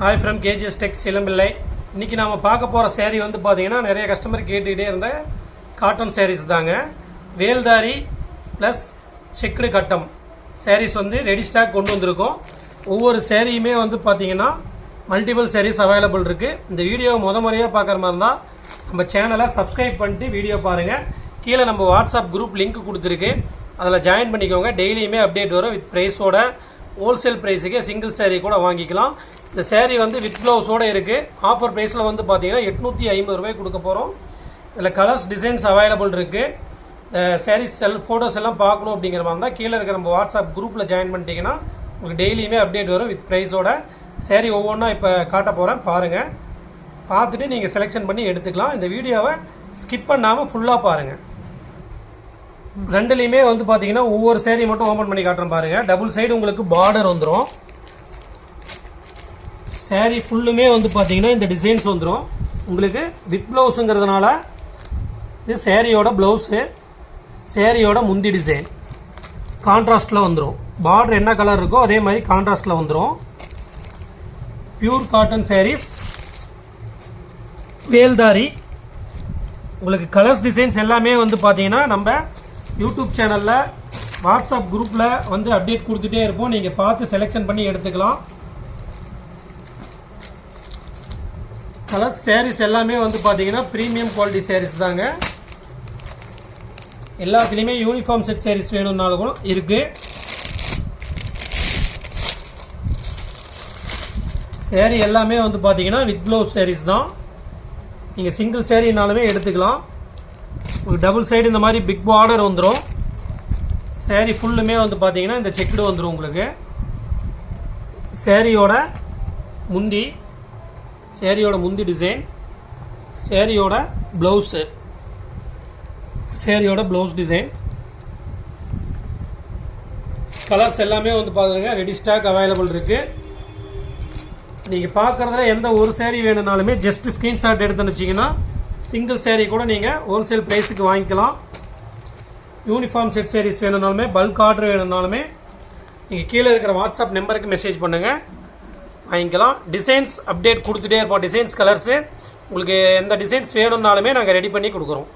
Hi from KGS Tex Elampillai இன்றைக்கி நாம் பார்க்க போகிற சேரீ வந்து பார்த்தீங்கன்னா நிறைய கஸ்டமர் கேட்டுக்கிட்டே இருந்த காட்டன் சேரீஸ் தாங்க. வேல்தாரி ப்ளஸ் செக்குடு கட்டம் சேரீஸ் வந்து ரெடி ஸ்டாக் கொண்டு வந்திருக்கோம். ஒவ்வொரு சேரீயுமே வந்து பார்த்தீங்கன்னா மல்டிபிள் சேரீஸ் அவைலபிள் இருக்குது இந்த வீடியோவை முத முறையாக பார்க்குற மாதிரி இருந்தால் நம்ம சேனலை சப்ஸ்கிரைப் பண்ணிட்டு வீடியோ பாருங்கள் கீழே நம்ம வாட்ஸ்அப் குரூப் லிங்க் கொடுத்துருக்கு. அதில் ஜாயின் பண்ணிக்கோங்க. டெய்லியுமே அப்டேட் வரும். வித் ப்ரைஸோட ஹோல்சேல் ப்ரைஸுக்கே சிங்கிள் சேரீ கூட வாங்கிக்கலாம். இந்த சேரீ வந்து வித் ப்ளவுஸோட இருக்குது ஆஃபர் ப்ரைஸில் வந்து பார்த்தீங்கன்னா எட்நூற்றி ஐம்பது ரூபாய் கொடுக்க போகிறோம் இதில் கலர்ஸ் டிசைன்ஸ் அவைலபிள் இருக்குது சேரீஸ் செல் ஃபோட்டோஸ் எல்லாம் பார்க்கணும் அப்படிங்கிற மாதிரி இருந்தால் கீழே இருக்கிற நம்ம வாட்ஸ்அப் குரூப்பில் ஜாயின் பண்ணிட்டீங்கன்னா உங்களுக்கு டெய்லியுமே அப்டேட் வரும் வித் ப்ரைஸோட சேரீ ஒவ்வொன்றா இப்போ காட்ட போகிறேன் பாருங்கள் பார்த்துட்டு நீங்கள் செலெக்ஷன் பண்ணி எடுத்துக்கலாம். இந்த வீடியோவை ஸ்கிப் பண்ணாமல் ஃபுல்லாக பாருங்கள் ரெண்டுலேயுமே வந்து பார்த்தீங்கன்னா ஒவ்வொரு சேரீ மட்டும் ஓப்பன் பண்ணி காட்டுறேன் பாருங்கள் டபுள் சைடு உங்களுக்கு பார்டர் வந்துடும் சேரீ ஃபுல்லுமே வந்து பார்த்தீங்கன்னா இந்த டிசைன்ஸ் வந்துடும் உங்களுக்கு வித் ப்ளவுஸுங்கிறதுனால இது சேரீயோட ப்ளவுஸு சேரீயோட முந்தி டிசைன் கான்ட்ராஸ்டில் வந்துடும் பார்டர் என்ன கலர் இருக்கோ அதே மாதிரி கான்ட்ராஸ்டில் வந்துடும் பியூர் காட்டன் சேரீஸ் வேல்தாரி உங்களுக்கு கலர்ஸ் டிசைன்ஸ் எல்லாமே வந்து பார்த்தீங்கன்னா நம்ம யூடியூப் சேனலில் வாட்ஸ்அப் குரூப்பில் வந்து அப்டேட் கொடுத்துட்டே இருப்போம். நீங்கள் பார்த்து செலெக்ஷன் பண்ணி எடுத்துக்கலாம். கலர்ஸ் சேரீஸ் எல்லாமே வந்து பார்த்தீங்கன்னா ப்ரீமியம் குவாலிட்டி சேரீஸ் தாங்க. எல்லாத்துலேயுமே யூனிஃபார்ம் செட் sarees வேணும்னாலும் இருக்குது சேரீ எல்லாமே வந்து பார்த்தீங்கன்னா வித் ப்ளவுஸ் sarees தான். நீங்கள் சிங்கிள் சேரீனாலுமே எடுத்துக்கலாம். உங்களுக்கு டபுள் சைடு இந்த மாதிரி பிக் பார்டர் வந்துடும் சேரீ ஃபுல்லுமே வந்து பார்த்தீங்கன்னா இந்த செக்குடு வந்துடும் உங்களுக்கு. சேரீயோட முந்தி சேரீயோட முந்தி டிசைன் சேரீயோட ப்ளவுஸு சேரீயோட ப்ளவுஸ் டிசைன் கலர்ஸ் எல்லாமே வந்து பார்த்துருங்க ரெடி ஸ்டாக் அவைலபிள் இருக்குது நீங்கள் பார்க்குறதுல எந்த ஒரு சேரீ வேணும்னாலுமே ஜஸ்ட் ஸ்க்ரீன்ஷாட் எடுத்துன்னு வச்சிங்கன்னா சிங்கிள் சேரீ கூட நீங்கள் ஹோல்சேல் ப்ரைஸுக்கு வாங்கிக்கலாம். யூனிஃபார்ம் செட் சேரீஸ் வேணும்னாலுமே பல்க் ஆர்டர் வேணும்னாலுமே நீங்கள் கீழே இருக்கிற வாட்ஸ்அப் நம்பருக்கு மெசேஜ் பண்ணுங்கள் வாங்கிக்கலாம். டிசைன்ஸ் அப்டேட் கொடுத்துட்டே இருப்போம். டிசைன்ஸ் கலர்ஸு உங்களுக்கு எந்த டிசைன்ஸ் வேணும்னாலுமே நாங்கள் ரெடி பண்ணி கொடுக்குறோம்.